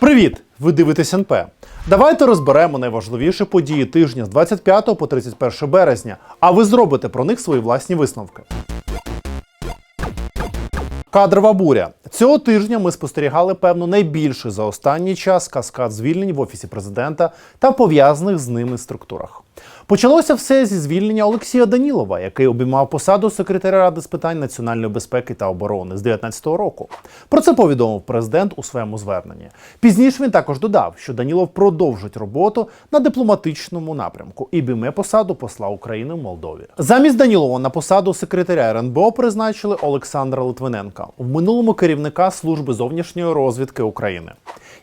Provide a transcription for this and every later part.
Привіт! Ви дивитесь НП. Давайте розберемо найважливіші події тижня з 25 по 31 березня, а ви зробите про них свої власні висновки. Кадрова буря. Цього тижня ми спостерігали певно найбільший за останній час каскад звільнень в офісі президента та пов'язаних з ними структурах. Почалося все зі звільнення Олексія Данілова, який обіймав посаду секретаря ради з питань національної безпеки та оборони з 2019 року. Про це повідомив президент у своєму зверненні. Пізніше він також додав, що Данілов продовжить роботу на дипломатичному напрямку і обійме посаду посла України в Молдові. Замість Данілова на посаду секретаря РНБО призначили Олександра Литвиненка, в минулому керівника служби зовнішньої розвідки України,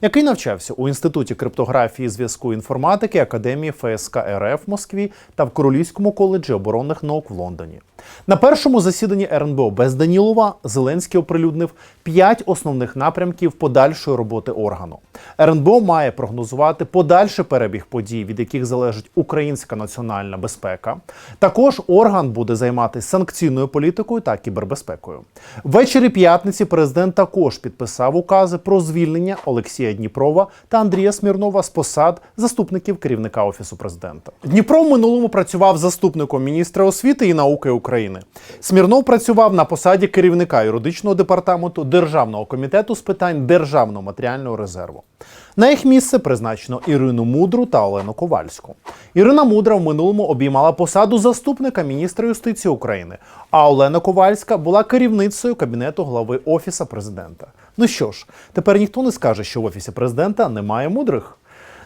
який навчався у інституті криптографії, зв'язку інформатики Академії ФСК РФ в Москві та в Королівському коледжі оборонних наук в Лондоні. На першому засіданні РНБО без Данілова Зеленський оприлюднив п'ять основних напрямків подальшої роботи органу. РНБО має прогнозувати подальший перебіг подій, від яких залежить українська національна безпека. Також орган буде займатися санкційною політикою та кібербезпекою. Ввечері п'ятниці президент також підписав укази про звільнення Олексія Дніпрова та Андрія Смірнова з посад заступників керівника офісу президента. Дніпро в минулому працював заступником міністра освіти і науки України. Смірнов працював на посаді керівника юридичного департаменту Державного комітету з питань державного матеріального резерву. На їх місце призначено Ірину Мудру та Олену Ковальську. Ірина Мудра в минулому обіймала посаду заступника міністра юстиції України, а Олена Ковальська була керівницею кабінету глави Офіса президента. Ну що ж, тепер ніхто не скаже, що в офісі президента немає мудрих.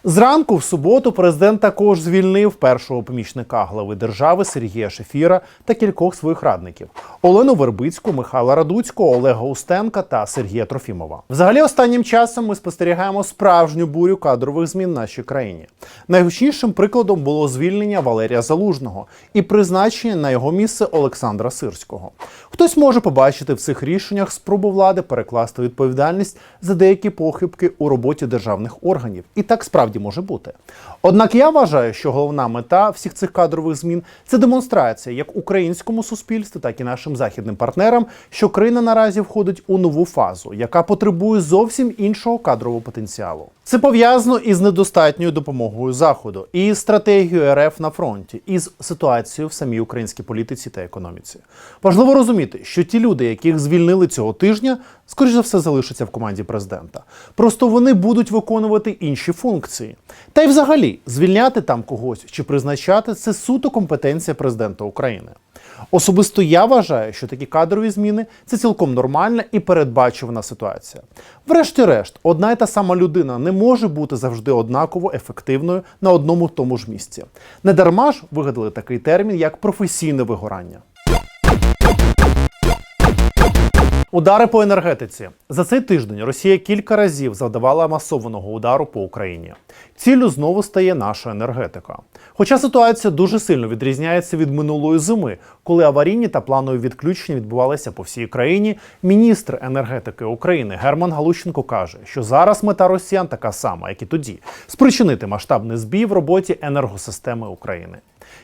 Зранку в суботу президент також звільнив першого помічника глави держави Сергія Шефіра та кількох своїх радників: Олену Вербицьку, Михайла Радуцького, Олега Устенка та Сергія Трофімова. Взагалі, останнім часом ми спостерігаємо справжню бурю кадрових змін в нашій країні. Найгучнішим прикладом було звільнення Валерія Залужного і призначення на його місце Олександра Сирського. Хтось може побачити в цих рішеннях спробу влади перекласти відповідальність за деякі похибки у роботі державних органів. І так справді може бути. Однак я вважаю, що головна мета всіх цих кадрових змін це демонстрація як українському суспільству, так і нашим західним партнерам, що країна наразі входить у нову фазу, яка потребує зовсім іншого кадрового потенціалу. Це пов'язано із недостатньою допомогою заходу, і стратегією РФ на фронті, і з ситуацією в самій українській політиці та економіці. Важливо розуміти, що ті люди, яких звільнили цього тижня, скоріш за все залишаться в команді президента. Просто вони будуть виконувати інші функції. Та й взагалі звільняти там когось чи призначати це суто компетенція президента України. Особисто я вважаю, що такі кадрові зміни це цілком нормальна і передбачувана ситуація. Врешті-решт, одна й та сама людина не може бути завжди однаково ефективною на одному тому ж місці. Недарма ж вигадали такий термін як професійне вигорання. Удари по енергетиці за цей тиждень Росія кілька разів завдавала масованого удару по Україні. Ціллю знову стає наша енергетика. Хоча ситуація дуже сильно відрізняється від минулої зими, коли аварійні та планові відключення відбувалися по всій країні. Міністр енергетики України Герман Галущенко каже, що зараз мета росіян така сама, як і тоді спричинити масштабний збій в роботі енергосистеми України.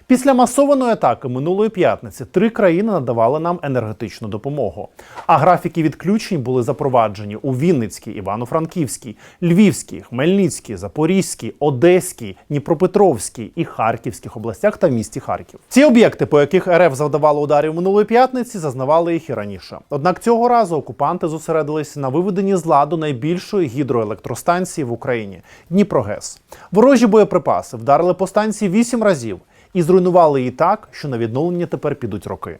Після масованої атаки минулої п'ятниці три країни надавали нам енергетичну допомогу. А графіки відключень були запроваджені у Вінницькій, Івано-Франківській, Львівській, Хмельницькій, Запорізькій, Одеській, Дніпропетровській і Харківських областях та місті Харків. Ці об'єкти, по яких РФ завдавало ударів минулої п'ятниці, зазнавали їх і раніше. Однак цього разу окупанти зосередилися на виведенні з ладу найбільшої гідроелектростанції в Україні Дніпрогес. Ворожі боєприпаси вдарили по станції вісім разів і зруйнували її так, що на відновлення тепер підуть роки.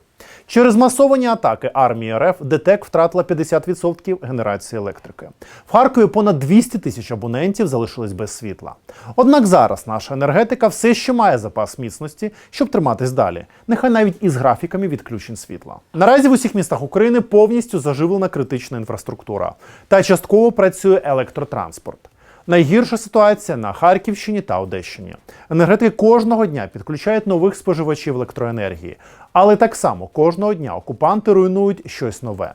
Через масовані атаки армії РФ ДТЕК втратила 50% генерації електрики. В Харкові понад 200 тисяч абонентів залишились без світла. Однак зараз наша енергетика все ще має запас міцності, щоб триматись далі, нехай навіть із графіками відключень світла. Наразі в усіх містах України повністю заживлена критична інфраструктура та частково працює електротранспорт. Найгірша ситуація на Харківщині та Одещині. Енергетики кожного дня підключають нових споживачів електроенергії, але так само кожного дня окупанти руйнують щось нове.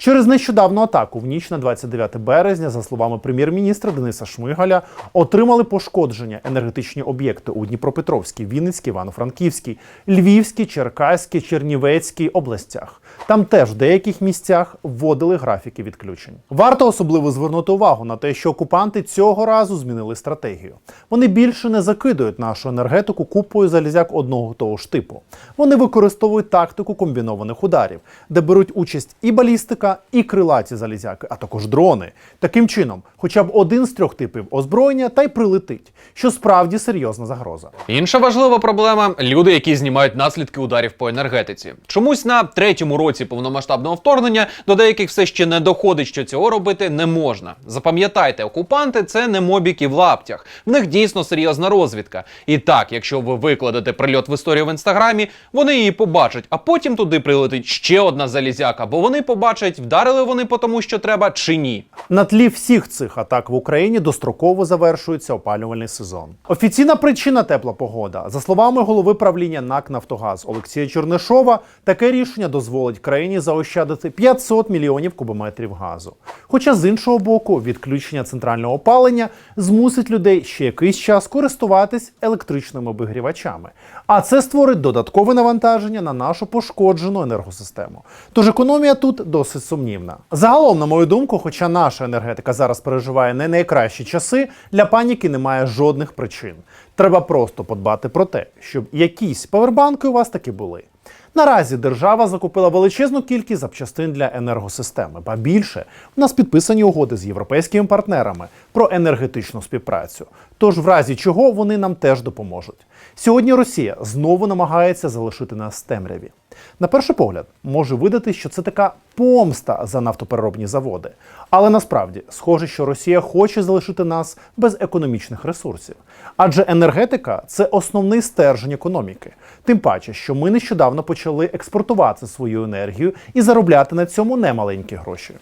Через нещодавну атаку в ніч на 29 березня, за словами прем'єр-міністра Дениса Шмигаля, отримали пошкодження енергетичні об'єкти у Дніпропетровській, Вінницькій, Івано-Франківській, Львівській, Черкаській, Чернівецькій областях. Там теж в деяких місцях вводили графіки відключень. Варто особливо звернути увагу на те, що окупанти цього разу змінили стратегію. Вони більше не закидують нашу енергетику купою залізяк одного того ж типу. Вони використовують тактику комбінованих ударів, де беруть участь і балістика, і крилаті залізяки, а також дрони. Таким чином, хоча б один з трьох типів озброєння та й прилетить, що справді серйозна загроза. Інша важлива проблема люди, які знімають наслідки ударів по енергетиці. Чомусь на третьому році повномасштабного вторгнення до деяких все ще не доходить, що цього робити не можна. Запам'ятайте, окупанти це не мобіки в лаптях. В них дійсно серйозна розвідка. І так, якщо ви викладете прильот в історію в інстаграмі, вони її побачать, а потім туди прилетить ще одна залізяка, бо вони побачать, вдарили вони по тому, що треба, чи ні. На тлі всіх цих атак в Україні достроково завершується опалювальний сезон. Офіційна причина тепла погода. За словами голови правління НАК Нафтогаз Олексія Чернишова, таке рішення дозволить країні заощадити 500 мільйонів кубометрів газу. Хоча з іншого боку, відключення центрального опалення змусить людей ще якийсь час користуватись електричними обігрівачами. А це створить додаткове навантаження на нашу пошкоджену енергосистему. Тож економія тут досить сумнівна. Загалом, на мою думку, хоча наша енергетика зараз переживає не найкращі часи, для паніки немає жодних причин. Треба просто подбати про те, щоб якісь павербанки у вас таки були. Наразі держава закупила величезну кількість запчастин для енергосистеми, ба більше в нас підписані угоди з європейськими партнерами про енергетичну співпрацю. Тож, в разі чого вони нам теж допоможуть. Сьогодні Росія знову намагається залишити нас в темряві. На перший погляд, може видати, що це така помста за нафтопереробні заводи. Але насправді схоже, що Росія хоче залишити нас без економічних ресурсів. Адже енергетика це основний стержень економіки. Тим паче, що ми нещодавно почали експортувати свою енергію і заробляти на цьому немаленькі гроші.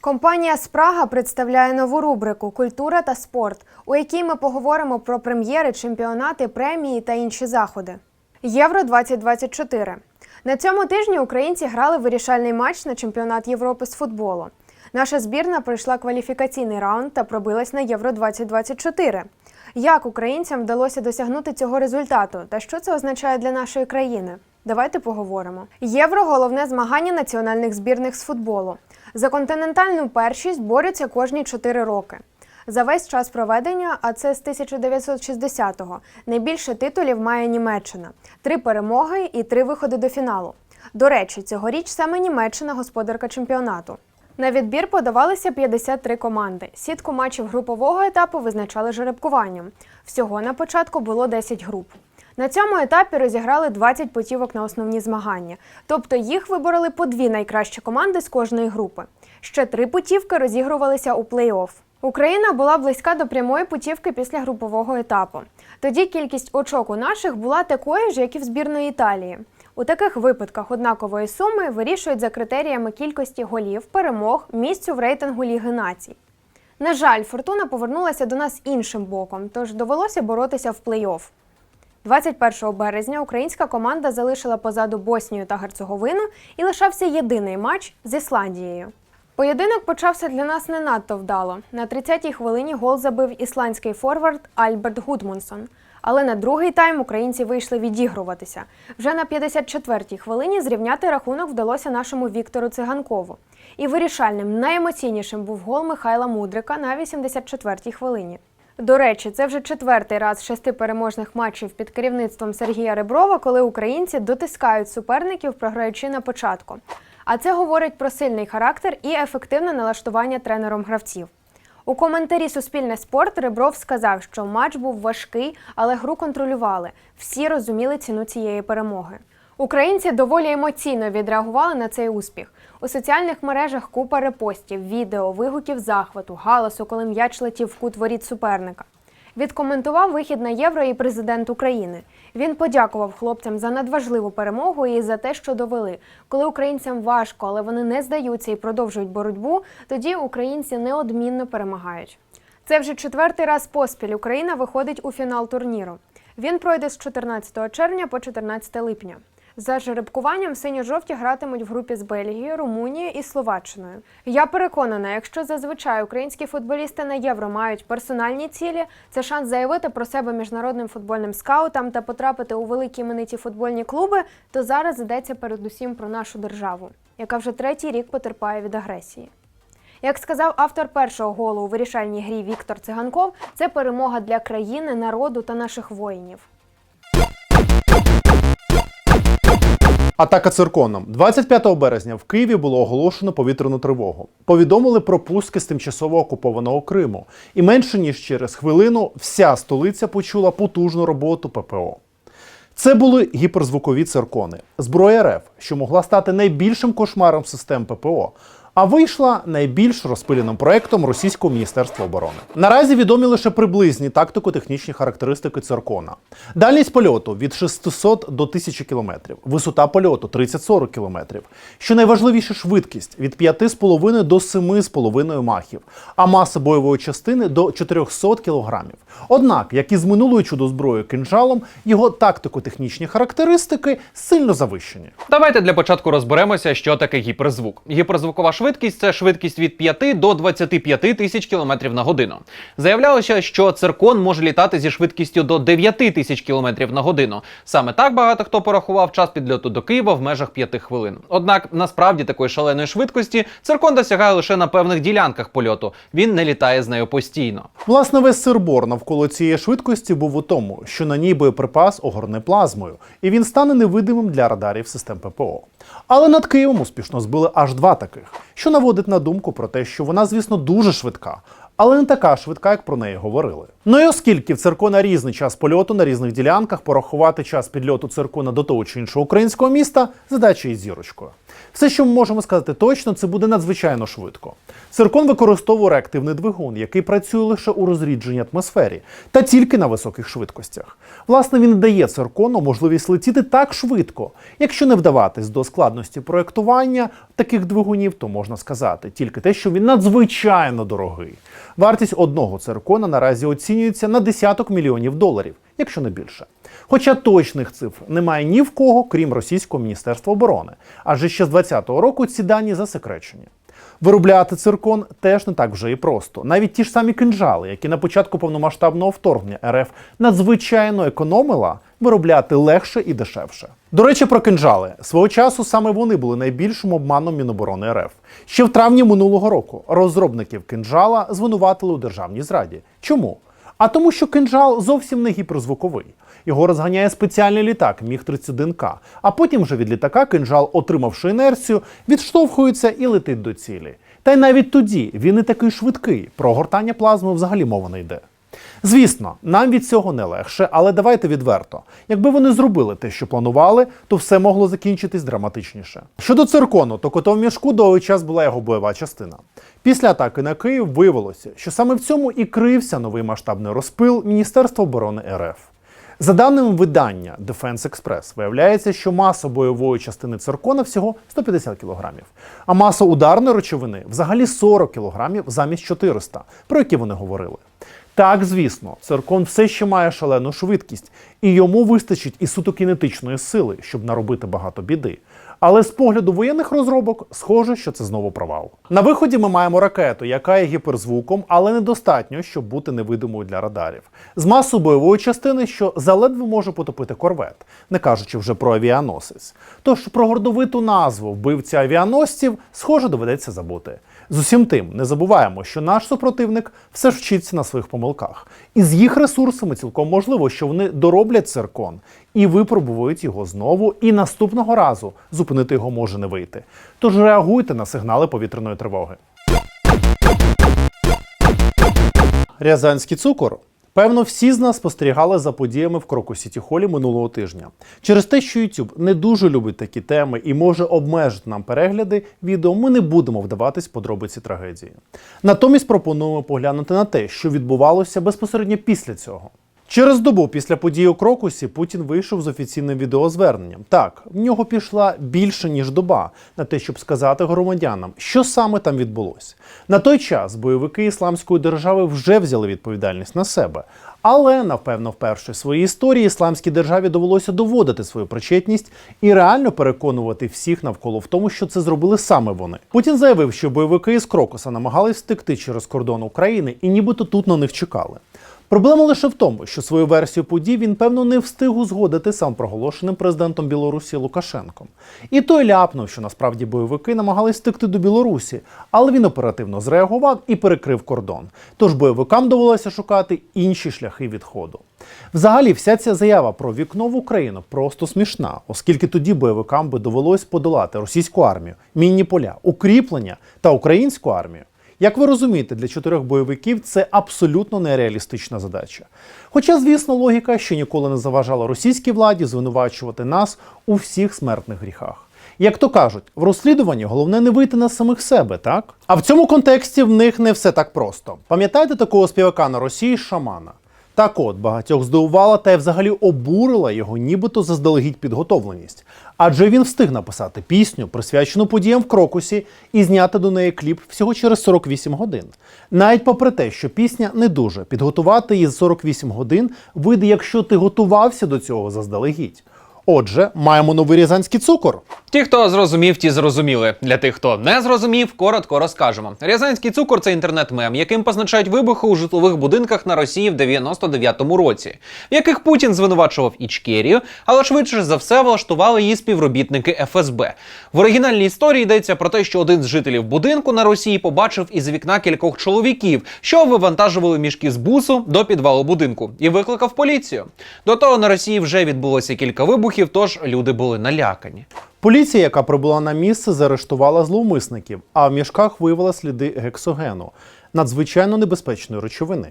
Компанія Спрага представляє нову рубрику Культура та спорт, у якій ми поговоримо про прем'єри, чемпіонати, премії та інші заходи. Євро 2024 на цьому тижні українці грали вирішальний матч на чемпіонат Європи з футболу. Наша збірна пройшла кваліфікаційний раунд та пробилась на Євро 2024. Як українцям вдалося досягнути цього результату та що це означає для нашої країни? Давайте поговоримо. Євро головне змагання національних збірних з футболу. За континентальну першість борються кожні 4 роки. За весь час проведення, а це з 1960-го, найбільше титулів має Німеччина: три перемоги і три виходи до фіналу. До речі, цьогоріч саме Німеччина господарка чемпіонату. На відбір подавалися 53 команди. Сітку матчів групового етапу визначали жеребкуванням. Всього на початку було 10 груп. На цьому етапі розіграли 20 путівок на основні змагання, тобто їх вибороли по дві найкращі команди з кожної групи. Ще три путівки розігрувалися у плей-офф. Україна була близька до прямої путівки після групового етапу. Тоді кількість очок у наших була такою ж, як і в збірної Італії. У таких випадках однакової суми вирішують за критеріями кількості голів, перемог, місцю в рейтингу Ліги націй. На жаль, фортуна повернулася до нас іншим боком, тож довелося боротися в плей-офф. 21 березня українська команда залишила позаду Боснію та Герцеговину і лишався єдиний матч з Ісландією. Поєдинок почався для нас не надто вдало. На 30-й хвилині гол забив ісландський форвард Альберт Гудмунсон. Але на другий тайм українці вийшли відігруватися. Вже на 54-й хвилині зрівняти рахунок вдалося нашому Віктору Циганкову. І вирішальним, найемоційнішим був гол Михайла Мудрика на 84-й хвилині. До речі, це вже четвертий раз шести переможних матчів під керівництвом Сергія Реброва, коли українці дотискають суперників, програючи на початку. А це говорить про сильний характер і ефективне налаштування тренером гравців. У коментарі Суспільне спорт Ребров сказав, що матч був важкий, але гру контролювали. Всі розуміли ціну цієї перемоги. Українці доволі емоційно відреагували на цей успіх. У соціальних мережах купа репостів, відео, вигуків захвату, галасу, коли м'яч летів в кут воріт суперника. Відкоментував вихід на євро і президент України. Він подякував хлопцям за надважливу перемогу і за те, що довели. Коли українцям важко, але вони не здаються і продовжують боротьбу, тоді українці неодмінно перемагають. Це вже четвертий раз поспіль Україна виходить у фінал турніру. Він пройде з 14 червня по 14 липня. За жеребкуванням синьо-жовті гратимуть в групі з Бельгією, Румунією і Словаччиною. Я переконана, якщо зазвичай українські футболісти на євро мають персональні цілі, це шанс заявити про себе міжнародним футбольним скаутам та потрапити у великі імениті футбольні клуби, то зараз йдеться передусім про нашу державу, яка вже третій рік потерпає від агресії. Як сказав автор першого голу у вирішальній грі Віктор Циганков, це перемога для країни, народу та наших воїнів. Атака цирконом. 25 березня в Києві було оголошено повітряну тривогу. Повідомили про пуски з тимчасово окупованого Криму. І менше ніж через хвилину вся столиця почула потужну роботу ППО. Це були гіперзвукові циркони, зброя РФ, що могла стати найбільшим кошмаром систем ППО. А вийшла найбільш розпиленим проектом Російського міністерства оборони. Наразі відомі лише приблизні тактико-технічні характеристики циркона. Дальність польоту від 600 до 1000 км, висота польоту 30-40 км. Що найважливіше швидкість від 5,5 до 7,5 махів, а маса бойової частини до 400 кг. Однак, як і з минулою чудозброєю кинжалом, його тактико-технічні характеристики сильно завищені. Давайте для початку розберемося, що таке гіперзвук. Гіперзвукова швидкість це швидкість від 5 до 25 тисяч кілометрів на годину. Заявлялося, що циркон може літати зі швидкістю до 9 тисяч кілометрів на годину. Саме так багато хто порахував час підльоту до Києва в межах 5 хвилин. Однак насправді такої шаленої швидкості циркон досягає лише на певних ділянках польоту. Він не літає з нею постійно. Власне, весь сирбор навколо цієї швидкості був у тому, що на ній боєприпас огорне плазмою, і він стане невидимим для радарів систем ППО. Але над Києвом успішно збили аж два таких, що наводить на думку про те, що вона, звісно, дуже швидка. Але не така швидка, як про неї говорили. Ну і оскільки в циркона різний час польоту на різних ділянках, порахувати час підльоту циркона до того чи іншого українського міста задача із зірочкою. Все, що ми можемо сказати точно, це буде надзвичайно швидко. Циркон використовує реактивний двигун, який працює лише у розрідженій атмосфері та тільки на високих швидкостях. Власне, він дає циркону можливість летіти так швидко. Якщо не вдаватись до складності проєктування таких двигунів, то можна сказати тільки те, що він надзвичайно дорогий. Вартість одного циркона наразі оцінюється на десяток мільйонів доларів, якщо не більше. Хоча точних цифр немає ні в кого, крім російського міністерства оборони, адже ще з 2020 року ці дані засекречені. Виробляти циркон теж не так вже і просто. Навіть ті ж самі кинджали, які на початку повномасштабного вторгнення РФ надзвичайно економила, виробляти легше і дешевше. До речі, про кинджали свого часу саме вони були найбільшим обманом Міноборони РФ. Ще в травні минулого року розробників кинджала звинуватили у державній зраді. Чому? А тому, що кинджал зовсім не гіперзвуковий. Його розганяє спеціальний літак Міг-31К. А потім вже від літака кинджал, отримавши інерцію, відштовхується і летить до цілі. Та й навіть тоді він не такий швидкий. Про гортання плазми взагалі мова не йде. Звісно, нам від цього не легше, але давайте відверто. Якби вони зробили те, що планували, то все могло закінчитись драматичніше. Щодо циркону, то котом мішку довгий час була його бойова частина. Після атаки на Київ виявилося, що саме в цьому і крився новий масштабний розпил Міністерства оборони РФ. За даними видання Defense Express, виявляється, що маса бойової частини циркона всього 150 кг, а маса ударної речовини взагалі 40 кг замість 400, про які вони говорили. Так, звісно, циркон все ще має шалену швидкість, і йому вистачить і суто кінетичної сили, щоб наробити багато біди. Але з погляду воєнних розробок, схоже, що це знову провал. На виході ми маємо ракету, яка є гіперзвуком, але недостатньо, щоб бути невидимою для радарів. З масою бойової частини, що заледве може потопити корвет, не кажучи вже про авіаносець. Тож про гордовиту назву вбивця авіаносців, схоже, доведеться забути. З усім тим, не забуваємо, що наш супротивник все ж вчиться на своїх помилках. І з їх ресурсами цілком можливо, що вони дороблять циркон і випробують його знову, і наступного разу зупинити його може не вийти. Тож реагуйте на сигнали повітряної тривоги. Рязанський цукор. Певно, всі з нас спостерігали за подіями в Кроку Сіті Холі минулого тижня. Через те, що YouTube не дуже любить такі теми і може обмежити нам перегляди відео, ми не будемо вдаватись подробиці трагедії. Натомість пропонуємо поглянути на те, що відбувалося безпосередньо після цього. Через добу після події у Крокусі Путін вийшов з офіційним відеозверненням. Так, в нього пішла більше ніж доба на те, щоб сказати громадянам, що саме там відбулося. На той час бойовики ісламської держави вже взяли відповідальність на себе. Але, напевно, вперше в своїй історії ісламській державі довелося доводити свою причетність і реально переконувати всіх навколо в тому, що це зробили саме вони. Путін заявив, що бойовики із Крокуса намагались втекти через кордон України і нібито тут на них чекали. Проблема лише в тому, що свою версію подій він, певно, не встиг узгодити сам проголошеним президентом Білорусі Лукашенком. І той ляпнув, що насправді бойовики намагались втекти до Білорусі, але він оперативно зреагував і перекрив кордон. Тож бойовикам довелося шукати інші шляхи відходу. Взагалі, вся ця заява про вікно в Україну просто смішна, оскільки тоді бойовикам би довелось подолати російську армію, мінні поля, укріплення та українську армію. Як ви розумієте, для чотирьох бойовиків це абсолютно нереалістична задача. Хоча, звісно, логіка ще ніколи не заважала російській владі звинувачувати нас у всіх смертних гріхах. Як то кажуть, в розслідуванні головне не вийти на самих себе, так? А в цьому контексті в них не все так просто. Пам'ятаєте такого співака на Росії шамана? Так от, багатьох здивувала та й взагалі обурила його нібито заздалегідь підготовленість. Адже він встиг написати пісню, присвячену подіям в Крокусі, і зняти до неї кліп всього через 48 годин. Навіть попри те, що пісня не дуже, підготувати її за 48 годин вийде, якщо ти готувався до цього заздалегідь. Отже, маємо новий рязанський цукор. Ті, хто зрозумів, ті зрозуміли. Для тих, хто не зрозумів, коротко розкажемо. Рязанський цукор це інтернет-мем, яким позначають вибухи у житлових будинках на Росії в 99-му році, в яких Путін звинувачував Ічкерію, але швидше за все влаштували її співробітники ФСБ. В оригінальній історії йдеться про те, що один з жителів будинку на Росії побачив із вікна кількох чоловіків, що вивантажували мішки з бусу до підвалу будинку, і викликав поліцію. До того на Росії вже відбулося кілька вибухів, тож люди були налякані. Поліція, яка прибула на місце, заарештувала зловмисників, а в мішках виявила сліди гексогену надзвичайно небезпечної речовини.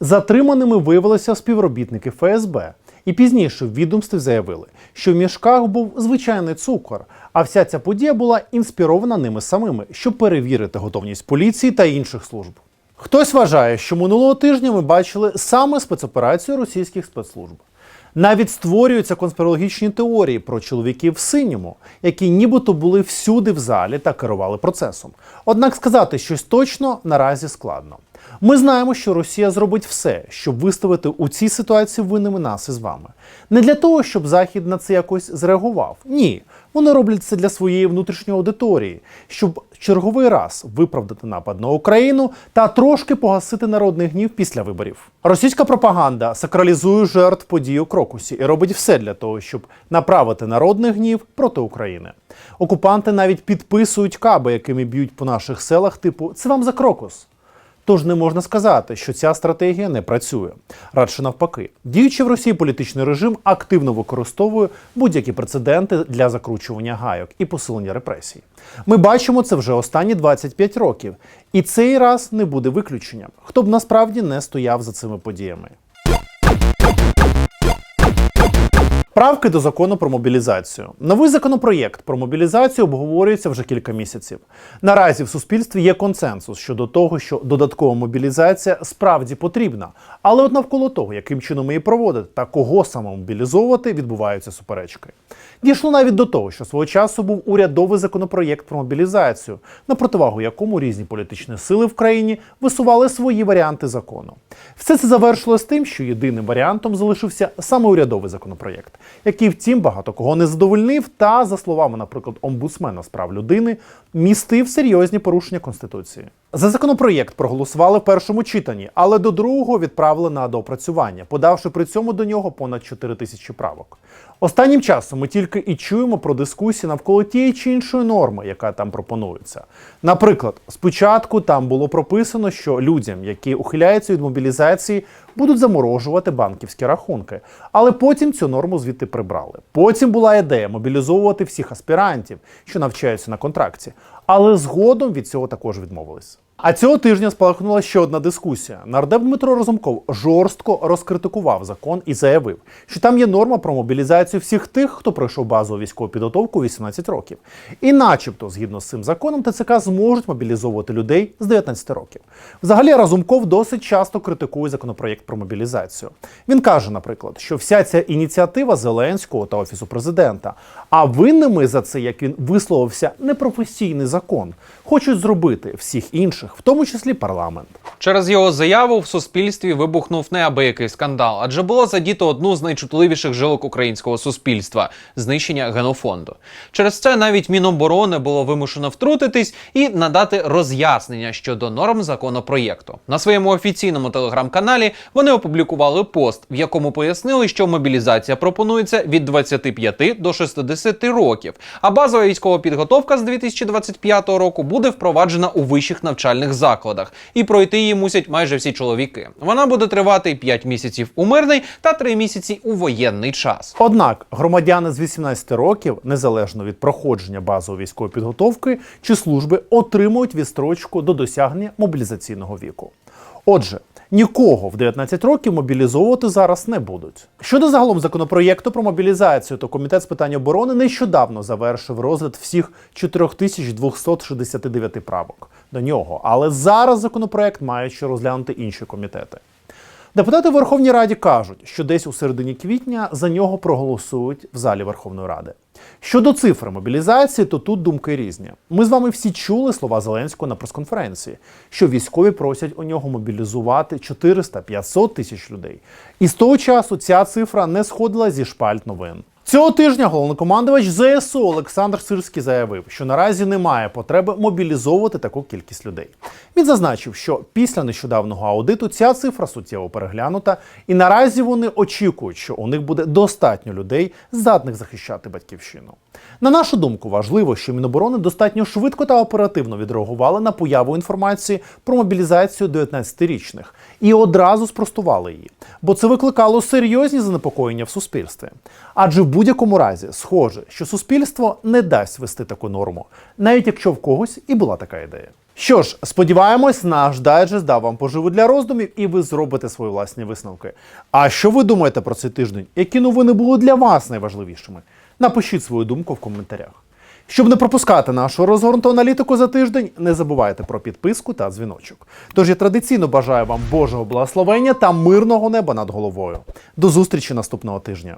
Затриманими виявилися співробітники ФСБ. І пізніше в відомстві заявили, що в мішках був звичайний цукор, а вся ця подія була інспірована ними самими, щоб перевірити готовність поліції та інших служб. Хтось вважає, що минулого тижня ми бачили саме спецоперацію російських спецслужб. Навіть створюються конспірологічні теорії про чоловіків в синьому, які нібито були всюди в залі та керували процесом. Однак сказати щось точно наразі складно. Ми знаємо, що Росія зробить все, щоб виставити у цій ситуації винними нас із вами. Не для того, щоб Захід на це якось зреагував. Ні. Вони роблять це для своєї внутрішньої аудиторії, щоб черговий раз виправдати напад на Україну та трошки погасити народний гнів після виборів. Російська пропаганда сакралізує жертв подій у Крокусі і робить все для того, щоб направити народний гнів проти України. Окупанти навіть підписують каби, якими б'ють по наших селах, типу це вам за Крокус. Тож не можна сказати, що ця стратегія не працює. Радше навпаки, діючий в Росії політичний режим активно використовує будь-які прецеденти для закручування гайок і посилення репресій. Ми бачимо це вже останні 25 років, і цей раз не буде виключенням, хто б насправді не стояв за цими подіями. Правки до закону про мобілізацію. Новий законопроєкт про мобілізацію обговорюється вже кілька місяців. Наразі в суспільстві є консенсус щодо того, що додаткова мобілізація справді потрібна. Але от навколо того, яким чином її проводити та кого саме мобілізовувати, відбуваються суперечки. Дійшло навіть до того, що свого часу був урядовий законопроєкт про мобілізацію, на противагу якому різні політичні сили в країні висували свої варіанти закону. Все це завершилось тим, що єдиним варіантом залишився саме урядовий законопроєкт, який, втім, багато кого не задовольнив, та, за словами, наприклад, омбудсмена з прав людини, містив серйозні порушення конституції. За законопроєкт проголосували в першому читанні, але до другого відправили на доопрацювання, подавши при цьому до нього понад 4 тисячі правок. Останнім часом ми тільки і чуємо про дискусії навколо тієї чи іншої норми, яка там пропонується. Наприклад, спочатку там було прописано, що людям, які ухиляються від мобілізації, будуть заморожувати банківські рахунки. Але потім цю норму звідти прибрали. Потім була ідея мобілізовувати всіх аспірантів, що навчаються на контракті. Але згодом від цього також відмовились. А цього тижня спалахнула ще одна дискусія. Нардеп Дмитро Разумков жорстко розкритикував закон і заявив, що там є норма про мобілізацію всіх тих, хто пройшов базову військову підготовку 18 років. І, начебто, згідно з цим законом, ТЦК зможуть мобілізовувати людей з 19 років. Взагалі, Разумков досить часто критикує законопроєкт про мобілізацію. Він каже, наприклад, що вся ця ініціатива Зеленського та офісу президента. А винними за це, як він висловився, непрофесійний закон, хочуть зробити всіх інших, в тому числі парламент. Через його заяву в суспільстві вибухнув неабиякий скандал, адже було задіто одну з найчутливіших жилок українського суспільства знищення генофонду. Через це навіть Міноборони було вимушено втрутитись і надати роз'яснення щодо норм законопроєкту. На своєму офіційному телеграм-каналі вони опублікували пост, в якому пояснили, що мобілізація пропонується від 25 до 60 років, а базова військова підготовка з 2025 року буде впроваджена у вищих навчальних закладах, і пройти її мусять майже всі чоловіки. Вона буде тривати 5 місяців у мирний та 3 місяці у воєнний час. Однак громадяни з 18 років, незалежно від проходження базової військової підготовки чи служби, отримують відстрочку до досягнення мобілізаційного віку. Отже, нікого в 19 років мобілізовувати зараз не будуть. Щодо загалом законопроєкту про мобілізацію, то комітет з питань оборони нещодавно завершив розгляд всіх 4269 правок до нього. Але зараз законопроєкт мають ще розглянути інші комітети. Депутати Верховній Раді кажуть, що десь у середині квітня за нього проголосують в залі Верховної Ради. Щодо цифри мобілізації, то тут думки різні. Ми з вами всі чули слова Зеленського на прес-конференції, що військові просять у нього мобілізувати 400-500 тисяч людей. І з того часу ця цифра не сходила зі шпальт новин. Цього тижня головнокомандувач ЗСУ Олександр Сирський заявив, що наразі немає потреби мобілізовувати таку кількість людей. Він зазначив, що після нещодавнього аудиту ця цифра суттєво переглянута, і наразі вони очікують, що у них буде достатньо людей, здатних захищати батьківщину. На нашу думку, важливо, що Міноборони достатньо швидко та оперативно відреагували на появу інформації про мобілізацію 19-річних і одразу спростували її, бо це викликало серйозні занепокоєння в суспільстві. Адже в будь-якому разі схоже, що суспільство не дасть вести таку норму, навіть якщо в когось і була така ідея. Що ж, сподіваємось, наш дайджест дав вам поживу для роздумів, і ви зробите свої власні висновки. А що ви думаєте про цей тиждень? Які новини були для вас найважливішими? Напишіть свою думку в коментарях. Щоб не пропускати нашу розгорнуту аналітику за тиждень, не забувайте про підписку та дзвіночок. Тож я традиційно бажаю вам Божого благословення та мирного неба над головою. До зустрічі наступного тижня.